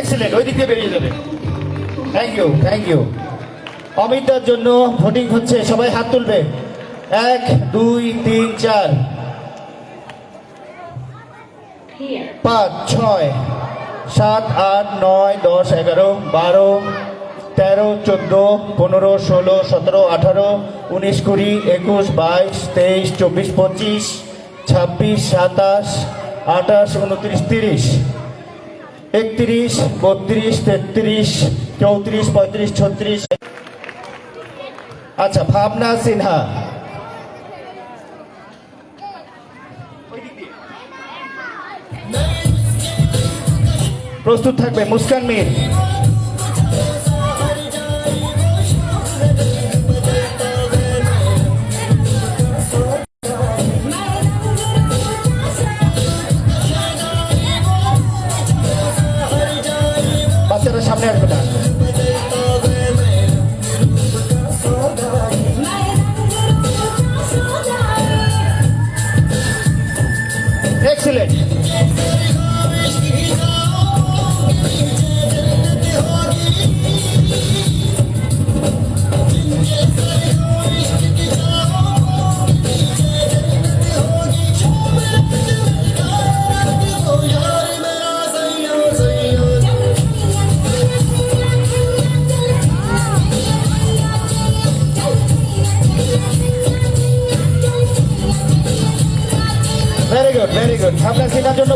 Excellent ওই দিক দিয়ে বেরিয়ে যাবে। থ্যাংক ইউ থ্যাংক ইউ অমিতার জন্য ভোটিং হচ্ছে সবাই হাত তুলবে। এক দুই তিন চার। পাঁচ ছয় সাত আট নয় দশ এগারো বারো তেরো চোদ্দ পনেরো ষোলো সতেরো আঠারো উনিশ কুড়ি একুশ বাইশ তেইশ চব্বিশ পঁচিশ ছাব্বিশ সাতাশ আঠাশ উনত্রিশ তিরিশ। একত্রিশ বত্রিশ তেত্রিশ চৌত্রিশ পঁয়ত্রিশ ছত্রিশ। আচ্ছা ভাবনা সিনহা। প্রস্তুত থাকবে মুস্কান মীর।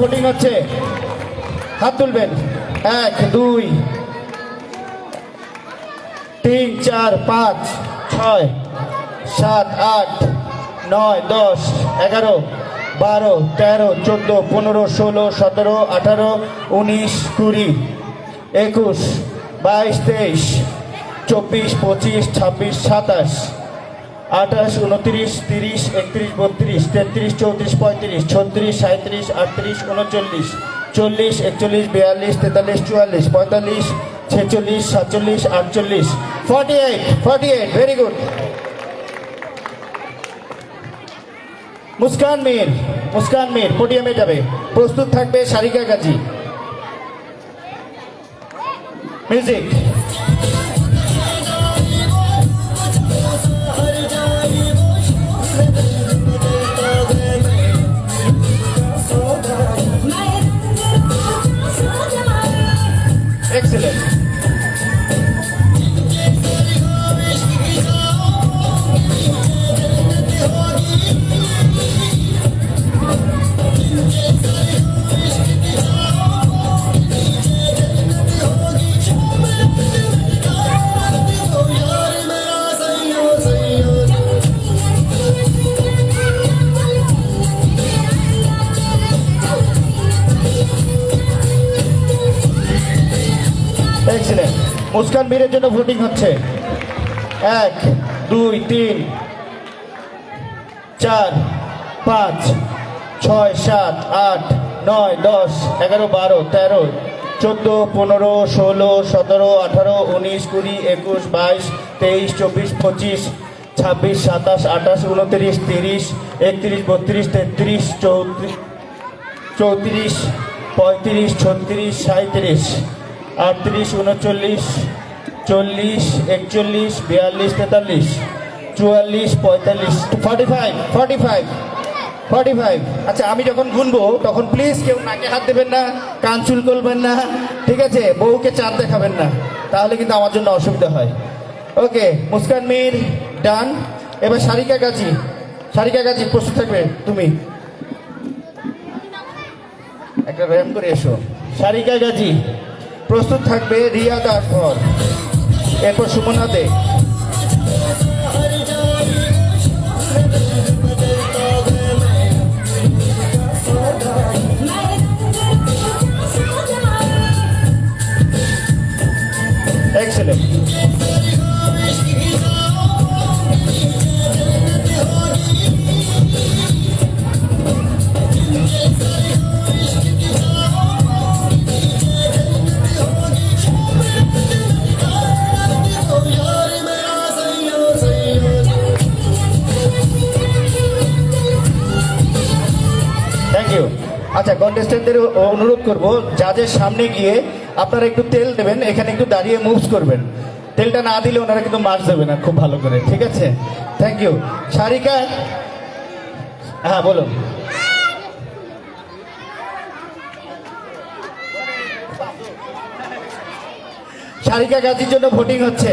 ভোটিং হচ্ছে। হাত তুলবেন। এক, দুই, তিন, চার, পাঁচ, ছয়, সাত, আট, নয়, দশ, এগারো, বারো, তেরো, চোদ্দ, পনেরো, ষোলো, সতেরো, আঠারো, উনিশ, কুড়ি, একুশ, বাইশ, তেইশ, চব্বিশ, পঁচিশ, ছাব্বিশ, সাতাশ আঠাশ, উনত্রিশ, তিরিশ, একত্রিশ, বত্রিশ, তেত্রিশ, চৌত্রিশ, পঁয়ত্রিশ, ছত্রিশ সাঁত্রিশ আটত্রিশ, উনচল্লিশ, চল্লিশ, একচল্লিশ, বিয়াল্লিশ, তেতাল্লিশ, চুয়াল্লিশ, পঁয়তাল্লিশ, ছেচল্লিশ, সাতচল্লিশ, আটচল্লিশ forty eight forty eight very good Muskan Mir Muskan Mir পোডিয়ামে যাবে। প্রস্তুত থাকবে সারিকা গাজী মিউজিক বীরের জন্য ভোটিং হচ্ছে। এক, দুই, তিন, চার, পাঁচ, ছয়, সাত, আট, নয়, দশ, এগারো, বারো, তেরো, চোদ্দ, পনেরো, ষোলো, সতেরো, আঠারো, উনিশ, কুড়ি, একুশ, বাইশ, তেইশ, চব্বিশ, পঁচিশ, ছাব্বিশ, সাতাশ, আঠাশ, উনত্রিশ, তিরিশ, একত্রিশ, বত্রিশ, তেত্রিশ চৌত্রিশ চৌত্রিশ, পঁয়ত্রিশ, ছত্রিশ সাঁত্রিশ আটত্রিশ, উনচল্লিশ চল্লিশ, একচল্লিশ, বিয়াল্লিশ, তেতাল্লিশ, চুয়াল্লিশ, পঁয়তাল্লিশ forty five forty five forty five আচ্ছা আমি যখন গুনবো, তখন প্লিজ কেউ নাকে হাত দেবেন না, কান চুল করবেন না, ঠিক আছে? বউকে চাঁদ দেখাবেন না, তাহলে কিন্তু আমার জন্য অসুবিধা হয়। ওকে, মুস্কান মীর, ডান। এবার সারিকা গাজী। সারিকা গাজী, প্রস্তুত থাকবে তুমি। একটা ব্যায়াম করে এসো। সারিকা গাজী, প্রস্তুত থাকবে রিয়া দাসভর এরপর সুমন দে আচ্ছা কন্টেস্টেন্টদের অনুরোধ করব যাদের সামনে গিয়ে আপনারা একটু তেল দেবেন, এখানে একটু দাঁড়িয়ে মুভস করবেন। তেলটা না দিলে ওনারা কিন্তু মাছ দেবে না, খুব ভালো করে, ঠিক আছে? Thank you Sarika? হ্যাঁ বলুন। সারিকা গাজীর জন্য ভোটিং হচ্ছে।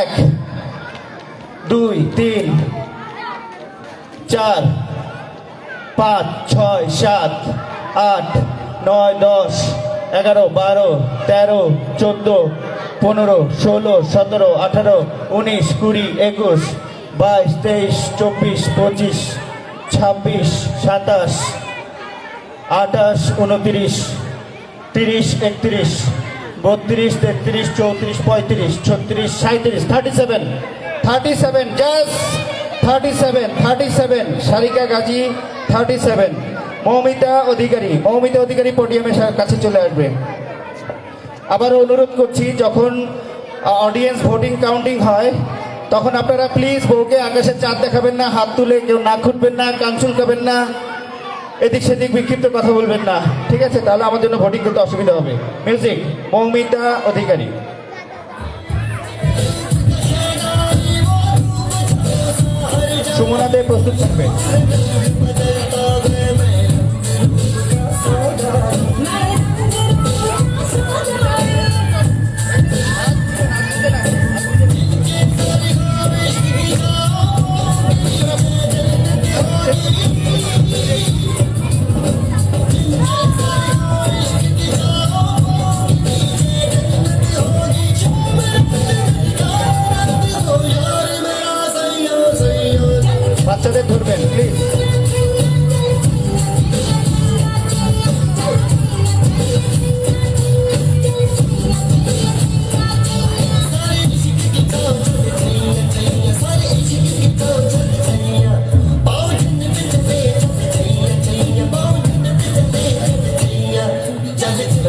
এক, দুই, তিন, চার পাঁচ, ছয়, সাত, আট, নয়, দশ, এগারো, বারো, তেরো, চোদ্দ, পনেরো, ষোলো, সতেরো, আঠারো, উনিশ, কুড়ি, একুশ, বাইশ, তেইশ, চব্বিশ, পঁচিশ, ছাব্বিশ, সাতাশ, আঠাশ, উনত্রিশ, তিরিশ, একত্রিশ, বত্রিশ, তেত্রিশ, চৌত্রিশ, পঁয়ত্রিশ, ছত্রিশ সাঁত্রিশ thirty seven thirty seven just thirty seven thirty seven, Sarika Gazi, thirty seven. Moumita Adhikari Moumita Adhikari পোডিয়ামের কাছে চলে আসবে। আবার অনুরোধ করছি, যখন অডিয়েন্স ভোটিং কাউন্টিং হয়, তখন আপনারা প্লিজ বউকে আকাশে চাঁদ দেখাবেন না, হাত তুলে কেউ নাক খুঁটবেন না, কান চুলকাবেন না, এদিক সেদিক বিক্ষিপ্ত কথা বলবেন না। ঠিক আছে? তাহলে আমার জন্য ভোটিং করতে অসুবিধা হবে। মিউজিক মৌমিতা অধিকারী। সুমনা দে প্রস্তুত থাকবে।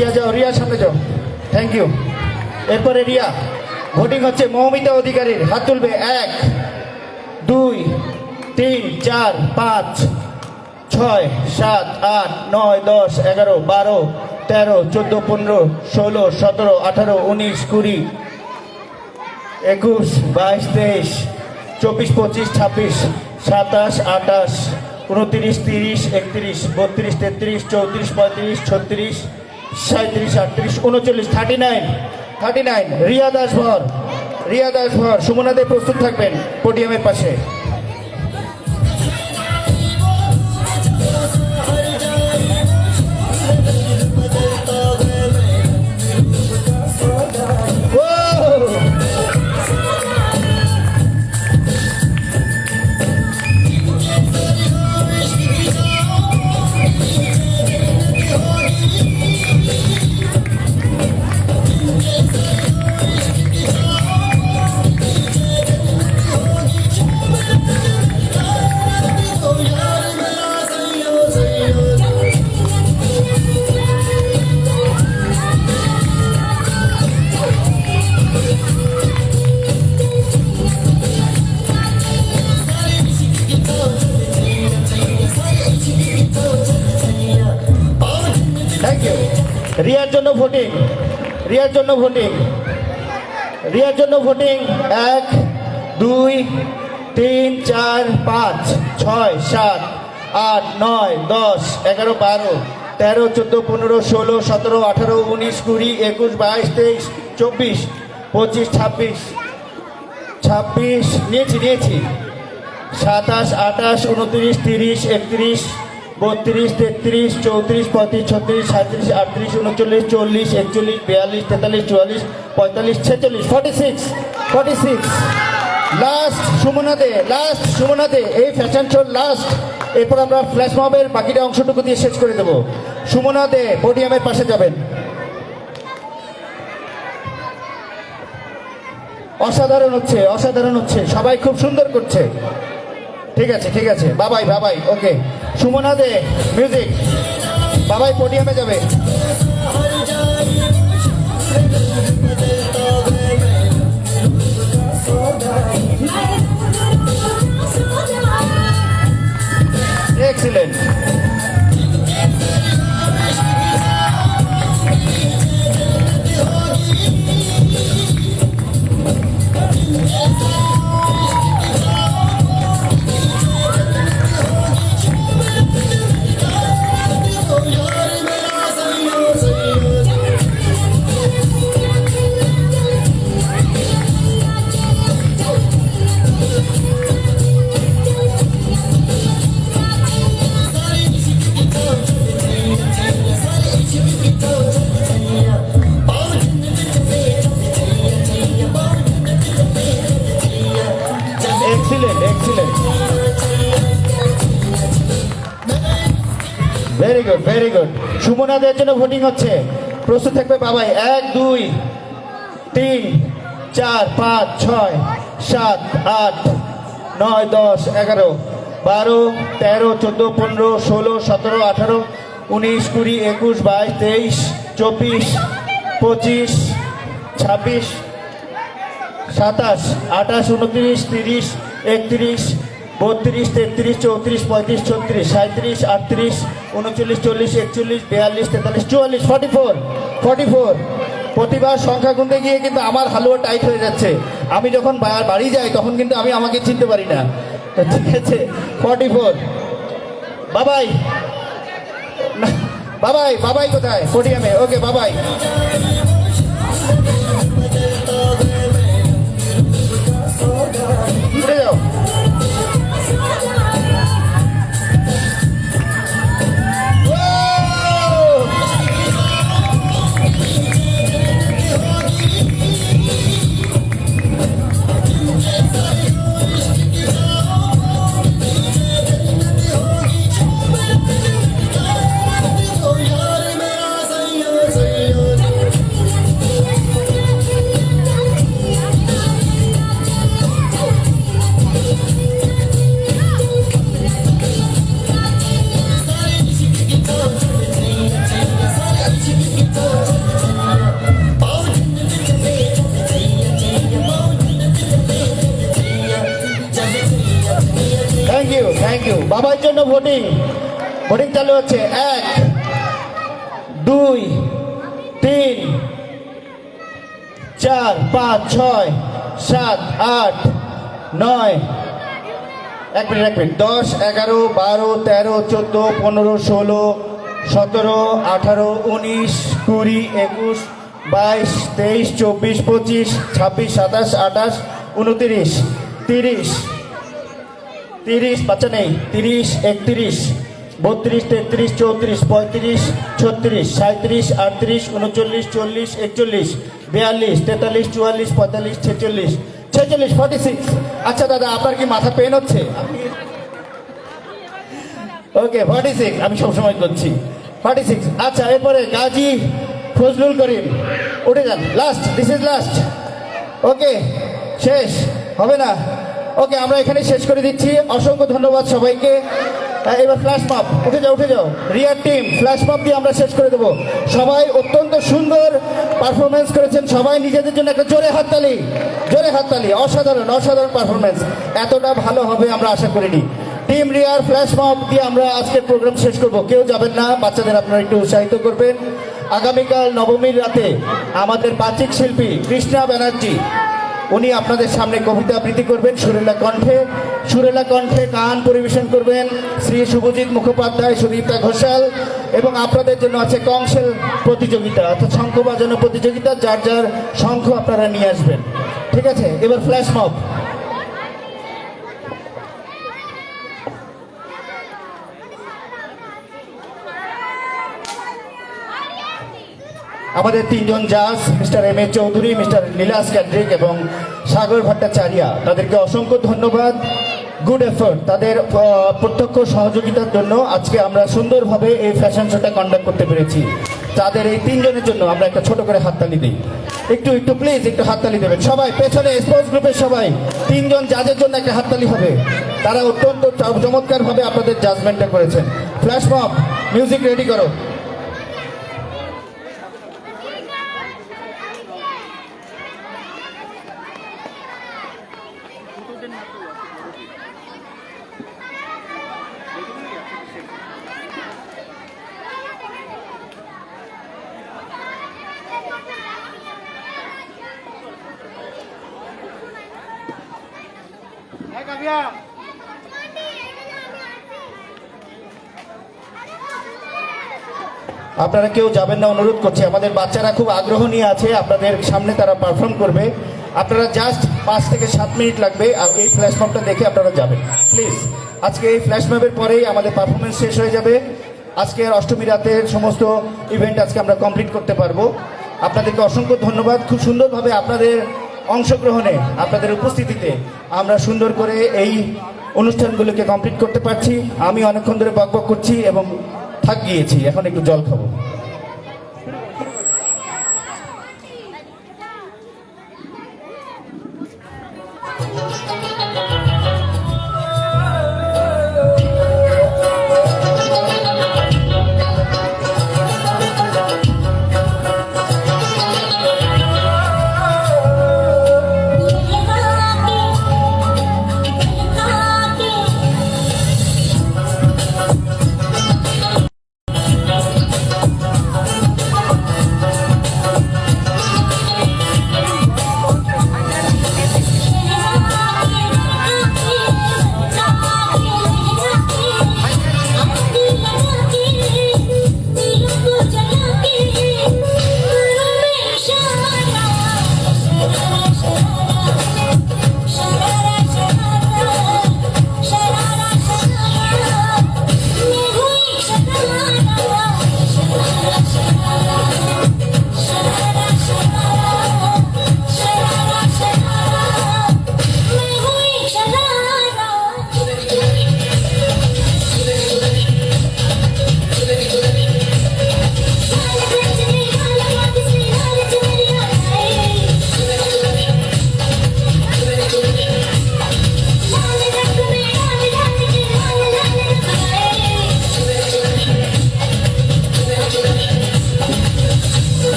রিয়া যাও, রিয়ার সামনে যাও। থ্যাংক ইউ এরপরে রিয়া ভোটিং হচ্ছে মৌমিতা অধিকারীর। হাত তুলবে এক, দুই, তিন, চার, পাঁচ, ছয়, সাত, আট, নয়, দশ, এগারো, বারো, তেরো, চোদ্দ, পনেরো, ষোলো, সতেরো, আঠারো, উনিশ, কুড়ি, একুশ, বাইশ, তেইশ, চব্বিশ, পঁচিশ, ছাব্বিশ, সাতাশ, আঠাশ, উনত্রিশ, তিরিশ, একত্রিশ, বত্রিশ, তেত্রিশ, চৌত্রিশ, পঁয়ত্রিশ, ছত্রিশ সাঁত্রিশ আটত্রিশ, উনচল্লিশ thirty nine thirty nine Riya Das ভর রিয়া দাস ভর সুমনাদের প্রস্তুত থাকবেন পোডিয়ামের পাশে। রিয়ার জন্য ভোটিং, রিয়ার জন্য ভোটিং, রিয়ার জন্য ভোটিং, এক, দুই, তিন, চার, পাঁচ, ছয়, সাত, আট, নয়, দশ, এগারো, বারো, তেরো, চোদ্দ, পনেরো, ষোলো, সতেরো, আঠারো, উনিশ, কুড়ি, একুশ, বাইশ, তেইশ, চব্বিশ, পঁচিশ, ছাব্বিশ ছাব্বিশ, নিয়েছি নিয়েছি, সাতাশ, আঠাশ, উনত্রিশ, তিরিশ, একত্রিশ বত্রিশ, তেত্রিশ, চৌত্রিশ, পঁয়ত্রিশ, ছত্রিশ, সাঁত্রিশ, আটত্রিশ, উনচল্লিশ, চল্লিশ, একচল্লিশ, বিয়াল্লিশ, তেতাল্লিশ, চুয়াল্লিশ, পঁয়তাল্লিশ, ছেচল্লিশ forty six forty six last সুমনাতে last সুমনাতে এই ফ্যাশন শোর লাস্ট এরপর আমরা ফ্ল্যাশ মবের বাকিটা অংশটুকু দিয়ে শেষ করে দেবো। সুমনাতে পোডিয়ামের পাশে যাবেন। অসাধারণ হচ্ছে অসাধারণ হচ্ছে, সবাই খুব সুন্দর করছে। ঠিক আছে ঠিক আছে। বাবাই বাবাই ওকে। সুমনা দে মিউজিক বাবাই পোডিয়ামে যাবে। এক্সিলেন্ট সুমনাদের জন্য ভোটিং হচ্ছে। প্রস্তুত থাকবে বাবাই। এক, দুই, তিন, চার, পাঁচ, ছয়, সাত, আট, নয়, দশ, এগারো, বারো, তেরো, চোদ্দ, পনেরো, ষোলো, সতেরো, আঠারো, উনিশ, কুড়ি, একুশ, বাইশ, তেইশ, চব্বিশ, পঁচিশ, ছাব্বিশ, সাতাশ, আঠাশ, উনত্রিশ, তিরিশ, একত্রিশ বত্রিশ, তেত্রিশ, চৌত্রিশ, পঁয়ত্রিশ, ছত্রিশ সাঁত্রিশ আটত্রিশ, উনচল্লিশ, চল্লিশ, একচল্লিশ, বিয়াল্লিশ, তেতাল্লিশ, চুয়াল্লিশ ফর্টি ফোর ফর্টি ফোর প্রতিবার সংখ্যা গুনতে গিয়ে কিন্তু আমার হালুয়া টাইট হয়ে যাচ্ছে। আমি যখন বাড়ি যাই, তখন কিন্তু আমি আমাকে চিনতে পারি না। ঠিক আছে ফর্টি ফোর বাবাই বাবাই বাবাই কোথায়? ফোর্টি পোডিয়ামে ওকে বাবাই। ভোটিং ভোটিং চালু হচ্ছে এক, দুই, তিন, চার, পাঁচ, ছয়, সাত, আট, নয়। এক মিনিট এক মিনিট। দশ, এগারো, বারো, তেরো, চোদ্দ, পনেরো, ষোলো, সতেরো, আঠারো, উনিশ, কুড়ি, একুশ, বাইশ, তেইশ, চব্বিশ, পঁচিশ, ছাব্বিশ, সাতাশ, আঠাশ, উনতিরিশ, তিরিশ। তিরিশ, বাচ্চা নেই, তিরিশ, একত্রিশ, বত্রিশ, তেত্রিশ, চৌত্রিশ, পঁয়ত্রিশ, ছত্রিশ সাঁত্রিশ আটত্রিশ, উনচল্লিশ, চল্লিশ, একচল্লিশ, বিয়াল্লিশ, তেতাল্লিশ, চুয়াল্লিশ, পঁয়তাল্লিশ, ছেচল্লিশ ছেচল্লিশ ফর্টি সিক্স আচ্ছা দাদা, আপনার কি মাথা পেন হচ্ছে? ওকে ফর্টি সিক্স আমি সবসময় করছি। ফর্টি সিক্স আচ্ছা এরপরে গাজী ফজলুল করিম, উঠে যান। Last this is last okay শেষ, হবে না। ওকে, আমরা এখানে শেষ করে দিচ্ছি। অসংখ্য ধন্যবাদ সবাইকে। এবার ফ্ল্যাশ মপ উঠে যাও উঠে যাও। রিয়ার টিম ফ্ল্যাশ মপ দিয়ে আমরা শেষ করে দেবো। সবাই অত্যন্ত সুন্দর পারফরমেন্স করেছেন। সবাই নিজেদের জন্য একটা জোরে হাততালি জোরে হাততালি। অসাধারণ অসাধারণ পারফরমেন্স এতটা ভালো হবে আমরা আশা করিনি। টিম রিয়ার ফ্ল্যাশ মপ দিয়ে আমরা আজকের প্রোগ্রাম শেষ করব। কেউ যাবেন না, বাচ্চাদের আপনারা একটু উৎসাহিত করবেন। আগামীকাল নবমীর রাতে আমাদের বাচিক শিল্পী কৃষ্ণা ব্যানার্জি উনি আপনাদের সামনে কবিতা আবৃত্তি করবেন, সুরেলা কণ্ঠে। সুরেলা কণ্ঠে গান পরিবেশন করবেন শ্রী শুভজিৎ মুখোপাধ্যায়, সুদীপ্তা ঘোষাল এবং আপনাদের জন্য আছে কংসেল প্রতিযোগিতা, অর্থাৎ শঙ্খ বাজানো প্রতিযোগিতা, যার যার শঙ্খ আপনারা নিয়ে আসবেন। ঠিক আছে? এবার ফ্ল্যাশ মব আমাদের তিনজন জাজ, mister M A Chowdhury, mister Nilas Kendrick এবং সাগর ভট্টাচার্য। তাদেরকে অসংখ্য ধন্যবাদ। গুড এফোর্ট তাদের প্রত্যক্ষ সহযোগিতার জন্য আজকে আমরা সুন্দরভাবে এই ফ্যাশন শোটা কন্ডাক্ট করতে পেরেছি। তাদের এই তিনজনের জন্য আমরা একটা ছোট করে হাততালি দিই। একটু একটু প্লিজ একটু হাততালি দেবেন। সবাই, পেছনে স্পোর্টস গ্রুপের সবাই, তিনজন জাজের জন্য একটা হাততালি হবে। তারা অত্যন্ত চমৎকারভাবে আপনাদের জাজমেন্টটা করেছেন। ফ্ল্যাশ মিউজিক রেডি করো। আপনারা কেউ যাবেন না, অনুরোধ করছি। আমাদের বাচ্চারা খুব আগ্রহ নিয়ে আছে, আপনাদের সামনে তারা পারফর্ম করবে। আপনারা জাস্ট পাঁচ থেকে সাত মিনিট লাগবে, আর এই ফ্ল্যাশ দেখে আপনারা যাবেন। প্লিজ আজকে এই ফ্ল্যাশ পরেই আমাদের পারফরমেন্স শেষ হয়ে যাবে। আজকে অষ্টমী রাতের সমস্ত ইভেন্ট আজকে আমরা কমপ্লিট করতে পারব। আপনাদেরকে অসংখ্য ধন্যবাদ। খুব সুন্দরভাবে আপনাদের অংশগ্রহণে, আপনাদের উপস্থিতিতে আমরা সুন্দর করে এই অনুষ্ঠানগুলোকে কমপ্লিট করতে পারছি। আমি অনেকক্ষণ ধরে বকবক করছি এবং থাক গিয়েছি। এখন একটু জল খাব।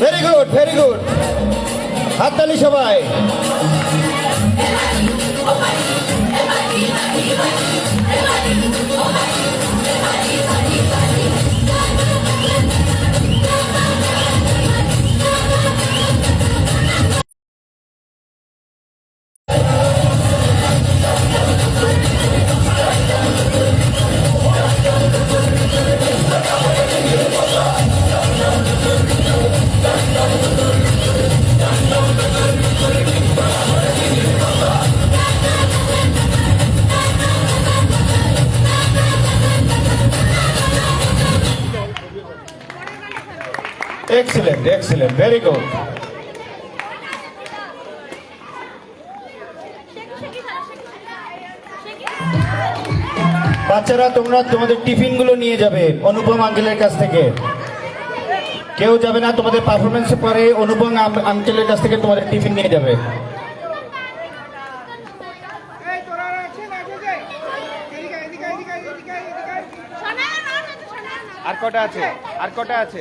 ভেরি গুড ভেরি গুড হাততালি সবাই। এক্সিলেন্ট এক্সিলেন্ট ভেরি গুড বাচ্চারা, তোমরা তোমাদের টিফিনগুলো নিয়ে যাবে অনুপম আঙ্কেলের কাছ থেকে। কেউ যাবে না, তোমাদের পারফরমেন্স পরে অনুপম আঙ্কেলের কাছ থেকে তোমাদের টিফিন নিয়ে যাবে এই তোরা আছেন আগে যাই এদিকে এদিকে এদিকে এদিকে এদিকে আর কটা আছে? আর কটা আছে?